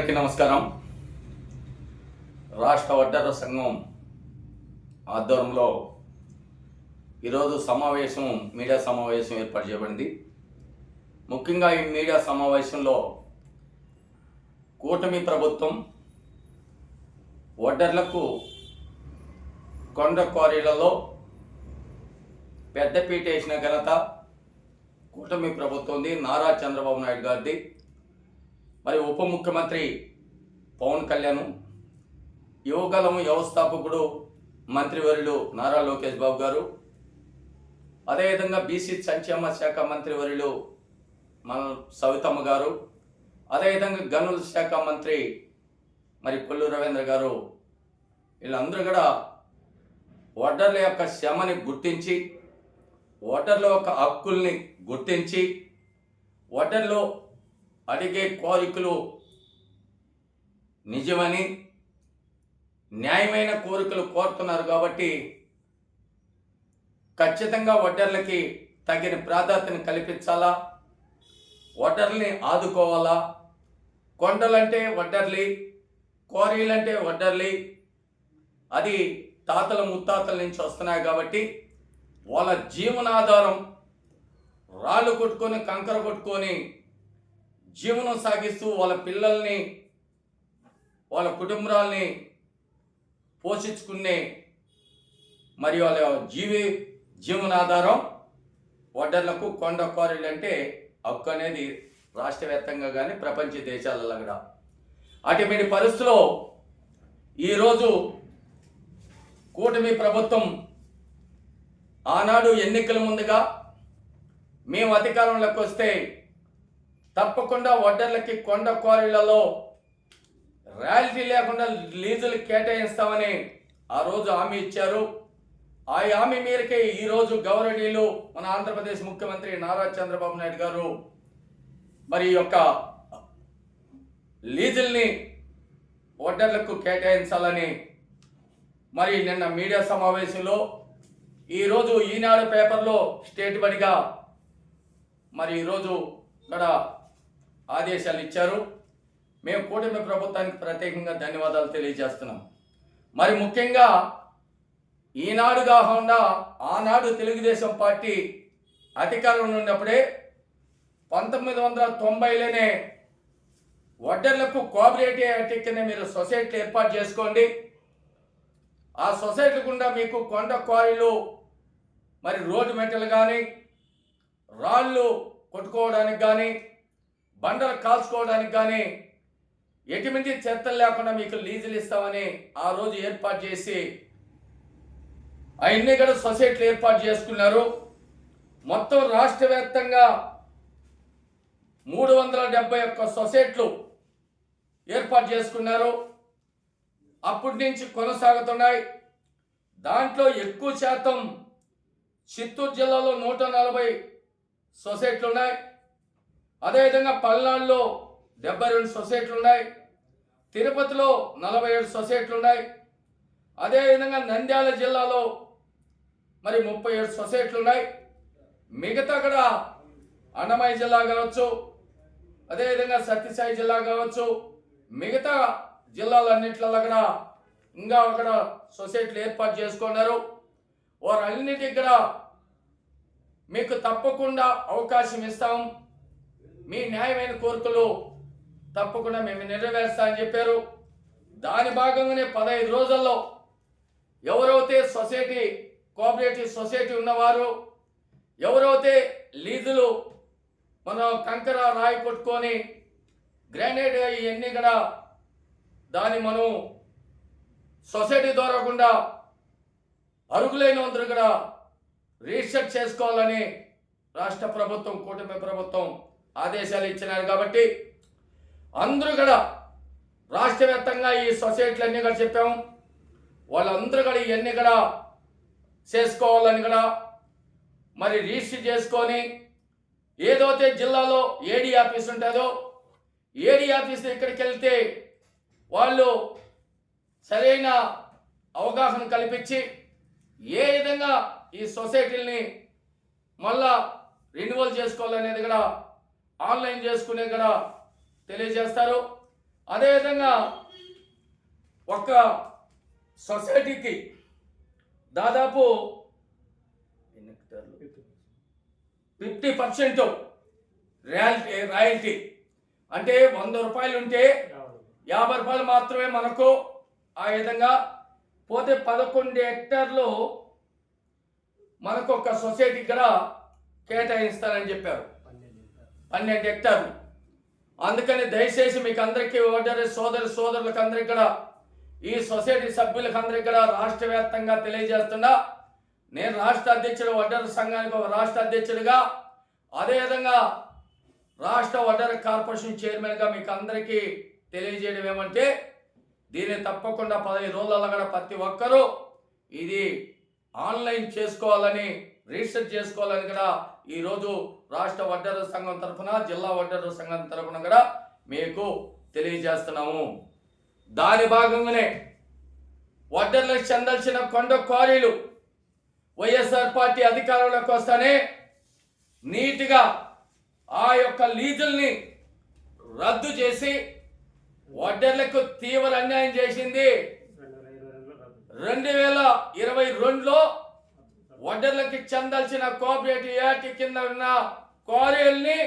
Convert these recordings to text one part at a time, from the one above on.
అందరికీ నమస్కారం. రాష్ట్ర వడ్డర సంఘం ఆధ్వర్యంలో ఈరోజు సమావేశం మీడియా సమావేశం ఏర్పాటు చేయబడింది. ముఖ్యంగా ఈ మీడియా సమావేశంలో కూటమి ప్రభుత్వం వడ్డర్లకు కొండ క్వారీలలో పెద్దపీట వేసిన ఘనత కూటమి ప్రభుత్వంది. నారా చంద్రబాబు నాయుడు గారిది. మరి ఉప ముఖ్యమంత్రి పవన్ కళ్యాణ్ యువకలం వ్యవస్థాపకుడు మంత్రివర్యులు నారా లోకేష్ బాబు గారు అదేవిధంగా బీసీ సంక్షేమ శాఖ మంత్రివర్యులు మన సవితమ్మ గారు అదేవిధంగా గనుల శాఖ మంత్రి మరి కొల్లు రవీంద్ర గారు వీళ్ళందరూ కూడా ఓటర్ల యొక్క శ్రమని గుర్తించి ఓటర్ల యొక్క హక్కుల్ని గుర్తించి ఓటర్లు అడిగే కోరికలు నిజమని న్యాయమైన కోరికలు కోరుతున్నారు కాబట్టి ఖచ్చితంగా ఓటర్లకి తగిన ప్రాధాన్యతను కల్పించాలా? ఓటర్లని ఆదుకోవాలా? కొండలంటే వడ్డర్లి కోరీలంటే వడ్డర్లి అది తాతల ముత్తాతల నుంచి వస్తున్నాయి కాబట్టి వాళ్ళ జీవనాధారం రాళ్ళు కొట్టుకొని కంకర కొట్టుకొని జీవనం సాగిస్తూ వాళ్ళ పిల్లల్ని వాళ్ళ కుటుంబాలని పోషించుకునే మరి వాళ్ళ జీవి జీవనాధారం వడ్డర్లకు కొండ కోరలు అంటే హక్కు అనేది రాష్ట్రవ్యాప్తంగా కానీ ప్రపంచ దేశాలలో కూడా. అటువంటి పరిస్థితిలో ఈరోజు కూటమి ప్రభుత్వం ఆనాడు ఎన్నికల ముందుగా మేము అధికారంలోకి వస్తే తప్పకుండా వడ్డర్లకి కొండ క్వారీలలో రాయల్టీ లేకుండా లీజులు కేటాయిస్తామని ఆ రోజు హామీ ఇచ్చారు. ఆ హామీ మేరకే ఈరోజు గౌరవనీయులు మన ఆంధ్రప్రదేశ్ ముఖ్యమంత్రి నారా చంద్రబాబు నాయుడు గారు మరి యొక్క లీజుల్ని ఓటర్లకు కేటాయించాలని మరి నిన్న మీడియా సమావేశంలో ఈరోజు ఈనాడు పేపర్లో స్టేట్ బడిగా మరి ఈరోజు ఇక్కడ ఆదేశాలు ఇచ్చారు. మేము కూటమి ప్రభుత్వానికి ప్రత్యేకంగా ధన్యవాదాలు తెలియజేస్తున్నాం. మరి ముఖ్యంగా ఈనాడు కాకుండా ఆనాడు తెలుగుదేశం పార్టీ అధికారంలో ఉన్నప్పుడే పంతొమ్మిది వందల తొంభైలోనే వడ్డర్లకు కోఆపరేటివ్ యాక్ట్ కింద మీరు సొసైటీ ఏర్పాటు చేసుకోండి. ఆ సొసైటీ గుండా మీకు కొండ క్వారీలు మరి రోడ్డు మెట్టలు కానీ రాళ్ళు కొట్టుకోవడానికి కానీ బండలు కాల్చుకోవడానికి కానీ ఎటువంటి చెత్తలు లేకుండా మీకు లీజులు ఇస్తామని ఆ రోజు ఏర్పాటు చేసి అవన్నీ కూడా సొసైటీలు ఏర్పాటు చేసుకున్నారు. మొత్తం రాష్ట్ర వ్యాప్తంగా మూడు వందల డెబ్బై ఒక్క సొసైటీలు ఏర్పాటు చేసుకున్నారు. అప్పటి నుంచి కొనసాగుతున్నాయి. దాంట్లో ఎక్కువ శాతం చిత్తూరు జిల్లాలో నూట నలభై సొసైటీలు ఉన్నాయి. అదేవిధంగా పల్నాడులో డెబ్బై రెండు సొసైటీలు ఉన్నాయి. తిరుపతిలో నలభై ఏడు సొసైటీలు ఉన్నాయి. అదేవిధంగా నంద్యాల జిల్లాలో మరి ముప్పై ఏడు సొసైటీలు ఉన్నాయి. మిగతా కూడా అన్నమయ్య జిల్లా కావచ్చు అదేవిధంగా సత్యసాయి జిల్లా కావచ్చు మిగతా జిల్లాలన్నింటిలో కూడా ఇంకా అక్కడ సొసైటీలు ఏర్పాటు చేసుకున్నారు. వారన్నిటికి కూడా మీకు తప్పకుండా అవకాశం ఇస్తాం. మీ న్యాయమైన కోరికలు తప్పకుండా మేము నెరవేరుస్తామని చెప్పారు. దాని భాగంగానే పదహైదు రోజుల్లో ఎవరైతే సొసైటీ కోఆపరేటివ్ సొసైటీ ఉన్నవారు ఎవరైతే లీజులు మనం కంకర రాయి కొట్టుకొని గ్రానైట్ ఇవన్నీ కూడా దాన్ని మనం సొసైటీ ద్వారా కూడా అరుగులైనందరూ కూడా రీసెర్చ్ చేసుకోవాలని రాష్ట్ర ప్రభుత్వం కూటమి ప్రభుత్వం ఆదేశాలు ఇచ్చినారు కాబట్టి అందరూ కూడా రాష్ట్ర వ్యాప్తంగా ఈ సొసైటీలు అన్నీ కూడా చెప్పాము. వాళ్ళందరూ కూడా ఇవన్నీ కూడా చేసుకోవాలని కూడా మరి రిజిస్టర్ చేసుకొని ఏదైతే జిల్లాలో ఏడీ ఆఫీస్ ఉంటుందో ఏడీ ఆఫీస్ ఇక్కడికి వెళ్తే వాళ్ళు సరైన అవగాహన కల్పించి ఏ విధంగా ఈ సొసైటీల్ని మళ్ళా రెన్యువల్ చేసుకోవాలనేది కూడా ఆన్లైన్ చేసుకునే కూడా తెలియజేస్తారు. అదేవిధంగా ఒక సొసైటీకి దాదాపు ఫిఫ్టీ పర్సెంట్ రాయల్టీ రాయల్టీ అంటే వంద రూపాయలు ఉంటే యాభై రూపాయలు మాత్రమే మనకు ఆ విధంగా పోతే పదకొండు హెక్టార్లు మనకు ఒక సొసైటీ కూడా కేటాయిస్తారని చెప్పారు. పన్నెండు హెక్టార్లు. అందుకని దయచేసి మీకు అందరికీ ఓటరు సోదరు సోదరులకు అందరికీ కూడా ఈ సొసైటీ సభ్యులకు అందరికీ కూడా రాష్ట్ర వ్యాప్తంగా తెలియజేస్తున్నా నేను రాష్ట్ర అధ్యక్షుడు వడ్డర సంఘానికి ఒక రాష్ట్ర అధ్యక్షుడిగా అదేవిధంగా రాష్ట్ర వడ్డర కార్పొరేషన్ చైర్మన్గా మీకు అందరికీ తెలియజేయడం ఏమంటే దీన్ని తప్పకుండా పదహైదు రోజులలో కూడా ప్రతి ఒక్కరూ ఇది ఆన్లైన్ చేసుకోవాలని రిజిస్టర్ చేసుకోవాలని కూడా ఈరోజు రాష్ట్ర వడ్డర సంఘం తరఫున జిల్లా వడ్డర సంఘం తరఫున కూడా మీకు తెలియజేస్తున్నాము. దాని భాగంగానే వడ్డర్లకు చెందాల్సిన కొండ క్వారీలు వైఎస్ఆర్ పార్టీ అధికారంలోకి వస్తానే నీట్గా ఆ యొక్క లీజుల్ని రద్దు చేసి వడ్డర్లకు తీవ్ర అన్యాయం చేసింది. రెండు వేల ఇరవై రెండులో వడ్డర్లకి చెందాల్సిన కోఆపరేటివ్ యాక్ట్ కింద ఉన్న క్వారీల్ని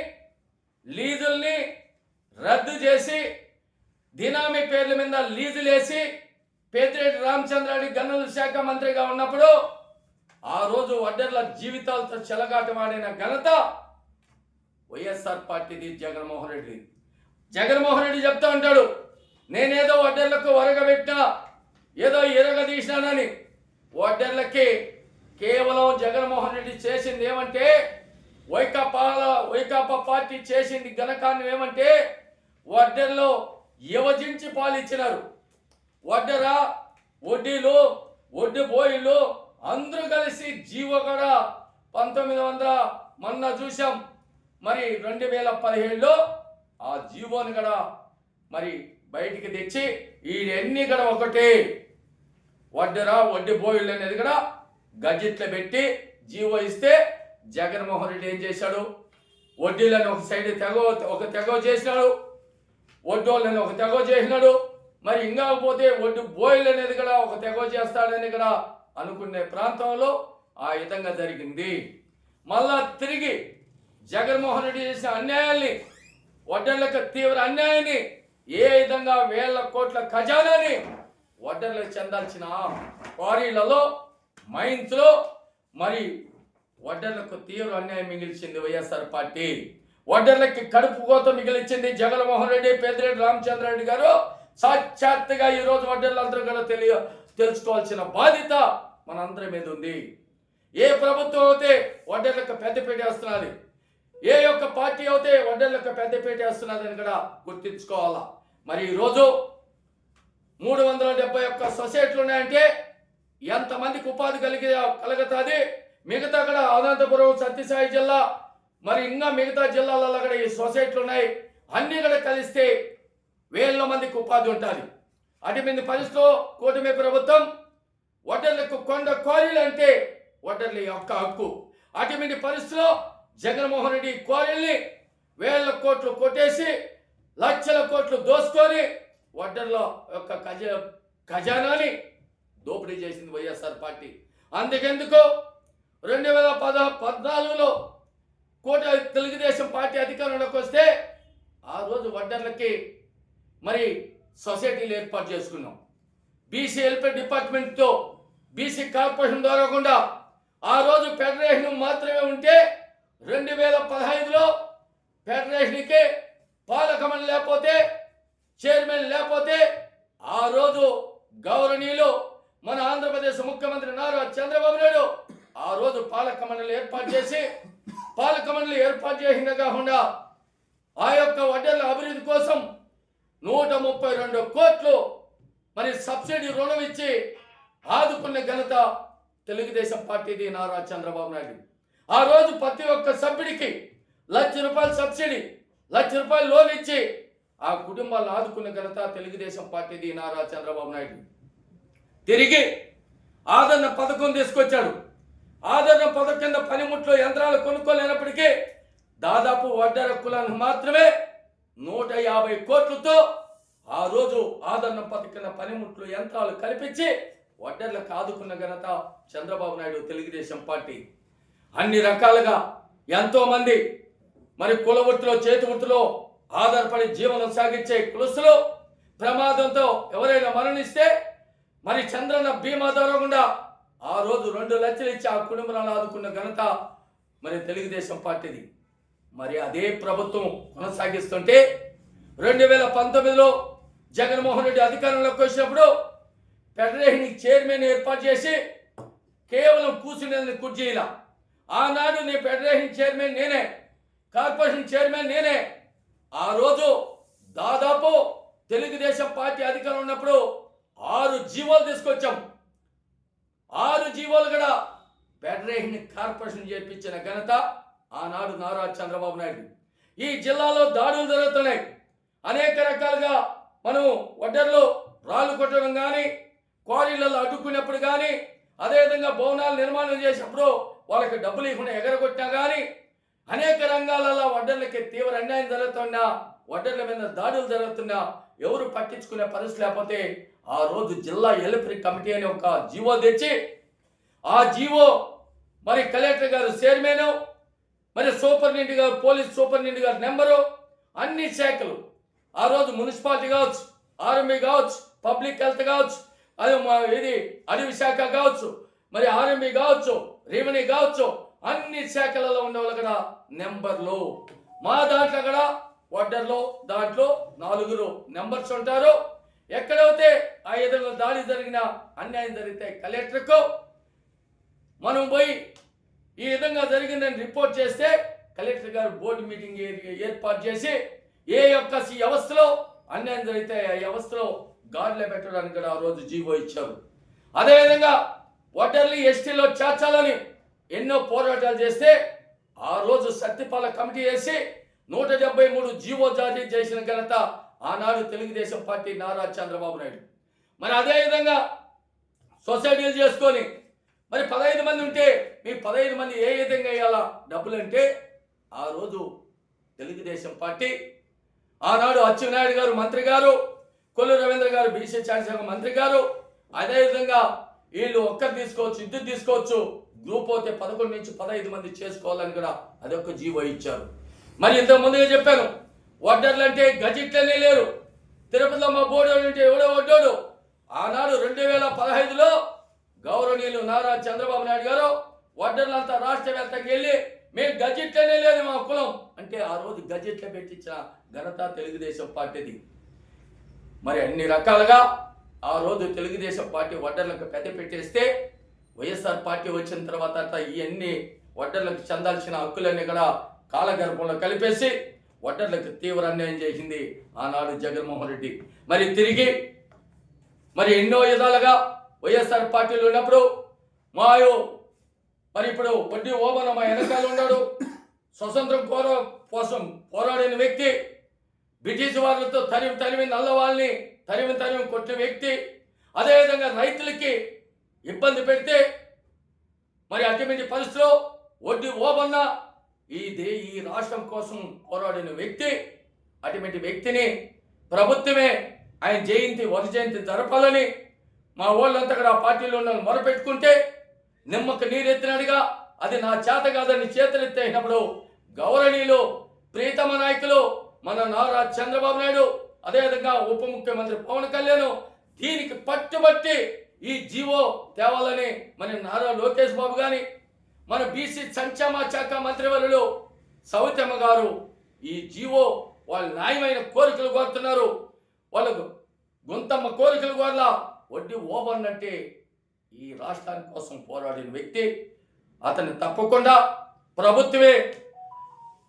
లీజుల్ని రద్దు చేసి దినామీ పేర్ల మీద లీజులు వేసి పేదిరెడ్డి రామచంద్రారెడ్డి గనుల శాఖ మంత్రిగా ఉన్నప్పుడు ఆ రోజు వడ్డర్ల జీవితాలతో చెలగాటమాడిన ఘనత వైఎస్ఆర్ పార్టీది జగన్మోహన్ రెడ్డి జగన్మోహన్ రెడ్డి చెప్తా ఉంటాడు నేనేదో వడ్డర్లకు వరగబెట్టినా ఏదో ఇరగదీసినానని. వడ్డర్లకి కేవలం జగన్మోహన్ రెడ్డి చేసింది ఏమంటే వైకాపాల వైకాపా పార్టీ చేసింది ఘనకాండం ఏమంటే వడ్డర్లో యువజించి పాలిచ్చినారు. వడ్డరా వడ్డీలు వడ్డీ బోయిలు అందరూ కలిసి జీవగడ పంతొమ్మిది వందల మొన్న చూసాం మరి రెండు వేల పదిహేడులో ఆ జీవోని కూడా మరి బయటికి తెచ్చి వీడన్నీ కూడా ఒకటి? వడ్డరా వడ్డీ బోయిలు అనేది కూడా గజెట్లో పెట్టి జీవో ఇస్తే జగన్మోహన్ రెడ్డి ఏం చేశాడు? వడ్డీలను ఒక సైడ్ తెగ ఒక తెగవ చేసినాడు. వడ్డోళ్ళని ఒక తెగవ చేసినాడు. మరి ఇంకా పోతే వడ్డు బోయిల్ అనేది కూడా ఒక తెగవ చేస్తాడని కూడా అనుకునే ప్రాంతంలో ఆ విధంగా జరిగింది. మళ్ళా తిరిగి జగన్మోహన్ రెడ్డి చేసిన అన్యాయాన్ని వడ్డర్లకు తీవ్ర అన్యాయాన్ని ఏ విధంగా వేల కోట్ల ఖజానాని వడ్డర్లకు చెందాల్సిన క్వారీలలో మైన్స్లో మరి వడ్డర్లకు తీవ్ర అన్యాయం మిగిల్చింది వైఎస్ఆర్ పార్టీ. వడ్డర్లకి కడుపు కోత మిగిలిచ్చింది జగన్మోహన్ రెడ్డి పెద్దిరెడ్డి రామచంద్రారెడ్డి గారు. సాక్షాత్తుగా ఈరోజు వడ్డర్లందరూ కూడా తెలియ తెలుసుకోవాల్సిన బాధ్యత మనందరి మీద ఉంది. ఏ ప్రభుత్వం అయితే వడ్డర్లకు పెద్దపీట వేస్తున్నది ఏ యొక్క పార్టీ అయితే వడ్డర్లకు పెద్దపీట వేస్తున్నదని కూడా గుర్తించుకోవాలా? మరి ఈరోజు మూడు వందల డెబ్బై ఒక్క సొసైటీలు ఉన్నాయంటే ఎంతమందికి ఉపాధి కలిగి కలుగుతుంది? మిగతా కూడా అనంతపురం సత్యసాయి జిల్లా మరి ఇంకా మిగతా జిల్లాలలో కూడా ఈ సొసైటీలు ఉన్నాయి. అన్నీ కూడా కలిస్తే వేల మందికి ఉపాధి ఉంటుంది. అటుమింది పరిస్థితిలో కూటమి ప్రభుత్వం ఒటర్లకు కొండ క్వారీలు అంటే ఒటర్ల యొక్క హక్కు. అటుమింది పరిస్థితిలో జగన్మోహన్ రెడ్డి క్వారీల్ని వేల కోట్లు కొట్టేసి లక్షల కోట్లు దోసుకొని వడ్డర్ల యొక్క ఖజ ఖజానాని దోపిడీ చేసింది వైఎస్ఆర్ పార్టీ. అందుకెందుకు? రెండు వేల పద పద్నాలుగులో కోట తెలుగుదేశం పార్టీ అధికారంలోకి వస్తే ఆ రోజు వడ్డర్లకి మరి సొసైటీలు ఏర్పాటు చేసుకున్నాం. బీసీ వెల్ఫేర్ డిపార్ట్మెంట్తో బీసీ కార్పొరేషన్ ద్వారా కూడా ఆ రోజు ఫెడరేషన్ మాత్రమే ఉంటే రెండు వేల పదహైదులో ఫెడరేషన్కి పాలకమని లేకపోతే చైర్మన్ లేకపోతే ఆ రోజు గౌరవనీయులు మన ఆంధ్రప్రదేశ్ ముఖ్యమంత్రి నారా చంద్రబాబు నాయుడు ఆ రోజు పాలక మండలి ఏర్పాటు చేసి పాలక మండలి ఏర్పాటు చేసిన కాకుండా ఆ యొక్క వడ్డర్ల అభివృద్ధి కోసం నూట ముప్పై రెండు కోట్లు మరి సబ్సిడీ రుణం ఇచ్చి ఆదుకున్న ఘనత తెలుగుదేశం పార్టీది నారా చంద్రబాబు నాయుడు. ఆ రోజు ప్రతి ఒక్క సభ్యుడికి లక్ష రూపాయల సబ్సిడీ లక్ష రూపాయలు లోన్ ఇచ్చి ఆ కుటుంబాలను ఆదుకున్న ఘనత తెలుగుదేశం పార్టీది నారా చంద్రబాబు నాయుడు. తిరిగి ఆదరణ పథకం తీసుకొచ్చాడు. ఆదరణ పథకం కింద పనిముట్లు యంత్రాలు కొనుక్కోలేనప్పటికీ దాదాపు వడ్డర కులానికి మాత్రమే నూట యాభై కోట్లతో ఆ రోజు ఆదరణ పథకం పనిముట్లు యంత్రాలు కల్పించి వడ్డర్లకు ఆదుకున్న ఘనత చంద్రబాబు నాయుడు తెలుగుదేశం పార్టీ. అన్ని రకాలుగా ఎంతోమంది మరి కుల వృత్తిలో చేతి వృత్తిలో ఆధారపడి జీవనం సాగించే కులస్తులు ప్రమాదంతో ఎవరైనా మరణిస్తే మరి చంద్రన్న బీమా ద్వారా ఆ రోజు రెండు లక్షలు ఇచ్చి ఆ కుటుంబాలను ఆదుకున్న ఘనత మరి తెలుగుదేశం పార్టీది. మరి అదే ప్రభుత్వం కొనసాగిస్తుంటే రెండు వేల పంతొమ్మిదిలో జగన్మోహన్ రెడ్డి అధికారంలోకి వచ్చినప్పుడు ఫెడరేషన్ చైర్మన్ ఏర్పాటు చేసి కేవలం కూర్చునేందుకు కుర్చీలా ఆనాడు నీ ఫెడరేషన్ చైర్మన్ నేనే కార్పొరేషన్ చైర్మన్ నేనే. ఆ రోజు దాదాపు తెలుగుదేశం పార్టీ అధికారం ఉన్నప్పుడు ఆరు జీవోలు తీసుకొచ్చాం. జీవోలు కూడా ఫెడరేషన్ కార్పొరేషన్ చేపించిన ఘనత ఆనాడు నారా చంద్రబాబు నాయుడు. ఈ జిల్లాలో దాడులు జరుగుతున్నాయి. అనేక రకాలుగా మనం ఒడ్డర్లు రాళ్ళు కొట్టడం కానీ క్వారీలలో అడ్డుకున్నప్పుడు కానీ అదేవిధంగా భవనాలు నిర్మాణం చేసినప్పుడు వాళ్ళకి డబ్బులు ఇవ్వకుండా ఎగరగొట్టినా కానీ అనేక రంగాలలో వడ్డర్లకి తీవ్ర అన్యాయం జరుగుతున్నా వడ్డర్ల మీద దాడులు జరుగుతున్నా ఎవరు పట్టించుకునే పరిస్థితి లేకపోతే ఆ రోజు జిల్లా ఎలిపరి కమిటీ అని ఒక జీవో తెచ్చి ఆ జీవో మరి కలెక్టర్ గారు చైర్మన్ మరి సూపరింటెండెంట్ గారు పోలీస్ సూపరింటెండెంట్ గారు నెంబరు అన్ని శాఖలు. ఆ రోజు మున్సిపాలిటీ కావచ్చు ఆర్ఎంబీ కావచ్చు పబ్లిక్ హెల్త్ కావచ్చు అది మా ఇది అడవి శాఖ కావచ్చు మరి ఆర్ఎంబీ కావచ్చు రెవెన్యూ కావచ్చు అన్ని శాఖలలో ఉండే వాళ్ళు కూడా నెంబర్లు. మా దాంట్లో కూడా వడ్డర్లో దాంట్లో నాలుగురు నెంబర్స్ ఉంటారు. ఎక్కడైతే ఆ విధంగా దాడి జరిగిన అన్యాయం జరిగితే కలెక్టర్కు మనం పోయి ఈ విధంగా జరిగిందని రిపోర్ట్ చేస్తే కలెక్టర్ గారు బోర్డు మీటింగ్ ఏర్పాటు చేసి ఏ యొక్క ఈ వ్యవస్థలో అన్యాయం జరిగితే ఆ వ్యవస్థలో గాడ్లే పెట్టడానికి కూడా ఆ రోజు జీవో ఇచ్చారు. అదేవిధంగా ఓటర్లీ ఎస్టీలో చేర్చాలని ఎన్నో పోరాటాలు చేస్తే ఆ రోజు సత్యపాల కమిటీ వేసి నూట డెబ్బై మూడు జీవో జారీ చేసిన ఘనత ఆనాడు తెలుగుదేశం పార్టీ నారా చంద్రబాబు నాయుడు. మరి అదేవిధంగా సొసైటీలు చేసుకొని మరి పదహైదు మంది ఉంటే మీ పదహైదు మంది ఏ విధంగా వేయాలా డబ్బులు అంటే ఆ రోజు తెలుగుదేశం పార్టీ ఆనాడు అచ్చెన్నాయుడు గారు మంత్రి గారు కొల్లు రవీంద్ర గారు బీసీ శాఖ మంత్రి గారు అదేవిధంగా వీళ్ళు ఒక్కరు తీసుకోవచ్చు ఇద్దరు తీసుకోవచ్చు గ్రూప్ అయితే పదకొండు నుంచి పదహైదు మంది చేసుకోవాలని కూడా అదొక జీవో ఇచ్చారు. మరి ఇంత ముందుగా చెప్పాను వడ్డర్లు అంటే గజెట్లనే లేరు. తిరుపతిలో మా బోర్డు అంటే ఎవడో వడ్డోడు. ఆనాడు రెండు వేల పదహైదులో గౌరవనీయులు నారా చంద్రబాబు నాయుడు గారు వడ్డర్లంతా రాష్ట్ర వ్యాప్తంగా వెళ్ళి మేము గజెట్లనే లేదు మా కులం అంటే ఆ రోజు గజెట్ల పెట్టించిన ఘనత తెలుగుదేశం పార్టీది. మరి అన్ని రకాలుగా ఆ రోజు తెలుగుదేశం పార్టీ వడ్డర్లకు పెద్ద పెట్టేస్తే వైఎస్ఆర్ పార్టీ వచ్చిన తర్వాత ఇవన్నీ వడ్డర్లకు చెందాల్సిన హక్కులన్నీ కూడా కాలగర్భంలో కలిపేసి వడ్డర్లకు తీవ్ర అన్యాయం చేసింది ఆనాడు జగన్మోహన్ రెడ్డి. మరి తిరిగి మరి ఎన్నో విధాలుగా వైఎస్ఆర్ పార్టీలో ఉన్నప్పుడు మాయో మరి ఇప్పుడు వడ్డీ ఓమన మా వెనకాల ఉన్నాడు. స్వతంత్రం పోరా కోసం పోరాడిన వ్యక్తి బ్రిటిష్ వాళ్ళతో తరిమి తరిమి నల్ల వాళ్ళని తరిమి తరిమి కొట్టిన వ్యక్తి అదేవిధంగా రైతులకి ఇబ్బంది పెడితే మరి అటువంటి పరిస్థితిలో వడ్డీ ఓబన్న ఈ దే ఈ రాష్ట్రం కోసం పోరాడిన వ్యక్తి అటువంటి వ్యక్తిని ప్రభుత్వమే ఆయన జయంతి వరి జయంతి జరపాలని మా వాళ్ళంతా కూడా ఆ పార్టీలో ఉన్న మొరపెట్టుకుంటే నిమ్మకు నీరెత్తినట్టుగా అది నా చేత కాదని చేతులెత్తేసినప్పుడు గౌరవనీయులు ప్రీతమ నాయకులు మన నారా చంద్రబాబు నాయుడు అదేవిధంగా ఉప ముఖ్యమంత్రి పవన్ కళ్యాణ్ దీనికి పట్టుబట్టి ఈ జీవో తేవాలని మన నారా లోకేష్ బాబు కానీ మన బీసీ సంక్షేమ శాఖ మంత్రివర్యులు సౌతమ్మ గారు ఈ జీవో వాళ్ళ న్యాయమైన కోరికలు కోరుతున్నారు. వాళ్ళకు గుంతమ్మ కోరికలు కోరలా వడ్డీ ఓబన్నట్టే అంటే ఈ రాష్ట్రాని కోసం పోరాడిన వ్యక్తి అతన్ని తప్పకుండా ప్రభుత్వమే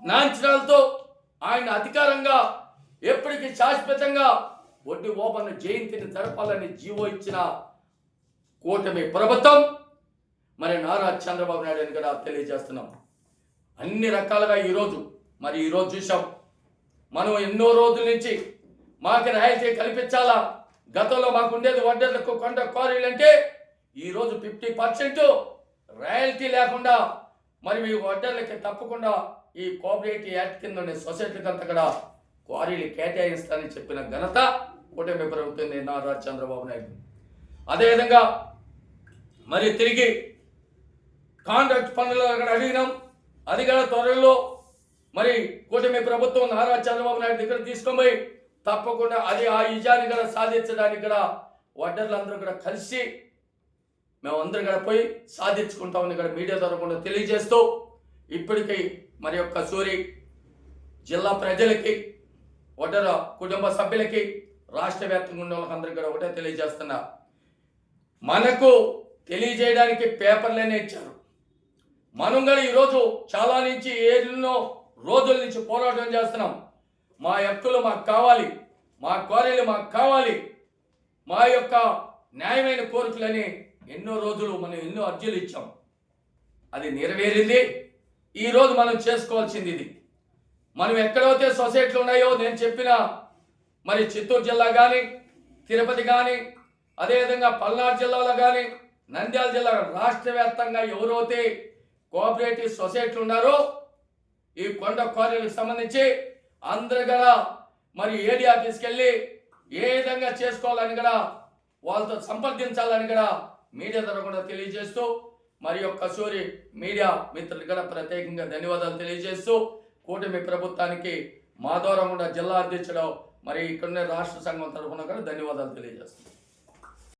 నాంచనాలతో ఆయన అధికారంగా ఎప్పటికీ శాశ్వతంగా వడ్డీ ఓబన్న జయంతిని జరపాలని జీవో ఇచ్చిన కూటమి ప్రభుత్వం. మరి నారా చంద్రబాబు నాయుడు అని కూడా తెలియజేస్తున్నాం. అన్ని రకాలుగా ఈరోజు మరి ఈరోజు చూసాం మనం ఎన్నో రోజుల నుంచి మాకు రాయల్టీ కల్పించాలా? గతంలో మాకు ఉండేది వడ్డర్లకు కొండ క్వారీలు అంటే ఈరోజు ఫిఫ్టీ పర్సెంట్ రాయల్టీ లేకుండా మరి మీ వడ్డర్లకి తప్పకుండా ఈ కోఆపరేటివ్ యాక్ట్ కింద ఉండే సొసైటీకి అంతా కూడా క్వారీలు కేటాయిస్తానని చెప్పిన ఘనత కూటమి ప్రభుత్వం నారా చంద్రబాబు నాయుడు. అదేవిధంగా మరి తిరిగి కాంట్రాక్ట్ పనులు అక్కడ అడిగినాం. అది కూడా త్వరలో మరి కూటమి ప్రభుత్వం నారా చంద్రబాబు నాయుడు దగ్గర తీసుకొని పోయి తప్పకుండా అది ఆ విజయాన్ని కూడా సాధించడానికి కూడా వడ్డర్లందరూ కూడా కలిసి మేమందరం కూడా పోయి సాధించుకుంటామని ఇక్కడ మీడియా ద్వారా కూడా తెలియజేస్తూ ఇప్పటికీ మరి యొక్క సూరి జిల్లా ప్రజలకి వడ్డర కుటుంబ సభ్యులకి రాష్ట్ర వ్యాప్తంగా ఉన్న వాళ్ళకందరికీ కూడా ఒకటే తెలియజేస్తున్నా. మనకు తెలియజేయడానికి పేపర్లనే ఇచ్చారు. మనం కూడా ఈరోజు చాలా నుంచి ఎన్నో రోజుల నుంచి పోరాటం చేస్తున్నాం. మా హక్కులు మాకు కావాలి మా కోరికలు మాకు కావాలి. మా యొక్క న్యాయమైన కోరికలని ఎన్నో రోజులు మనం ఎన్నో అర్జీలు ఇచ్చాం. అది నెరవేరింది. ఈరోజు మనం చేసుకోవాల్సింది ఇది. మనం ఎక్కడైతే సొసైటీలు ఉన్నాయో నేను చెప్పిన మరి చిత్తూరు జిల్లా కానీ తిరుపతి కానీ అదేవిధంగా పల్నాడు జిల్లాలో కానీ నంద్యాల జిల్లా రాష్ట్ర వ్యాప్తంగా ఎవరైతే కోఆపరేటివ్ సొసైటీలు ఉన్నారో ఈ కొండ క్వారీలకు సంబంధించి అందరు కూడా మరి ఏడి ఆఫీస్కి వెళ్ళి ఏ విధంగా చేసుకోవాలని కూడా వాళ్ళతో సంప్రదించాలని కూడా మీడియా ద్వారా కూడా తెలియజేస్తూ మరి యొక్క సూరి మీడియా మిత్రులు కూడా ప్రత్యేకంగా ధన్యవాదాలు తెలియజేస్తూ కూటమి ప్రభుత్వానికి మా ద్వారా కూడా జిల్లా అధ్యక్షుడు మరి ఇక్కడనే రాష్ట్ర సంఘం తరఫున కూడా ధన్యవాదాలు తెలియజేస్తున్నాం.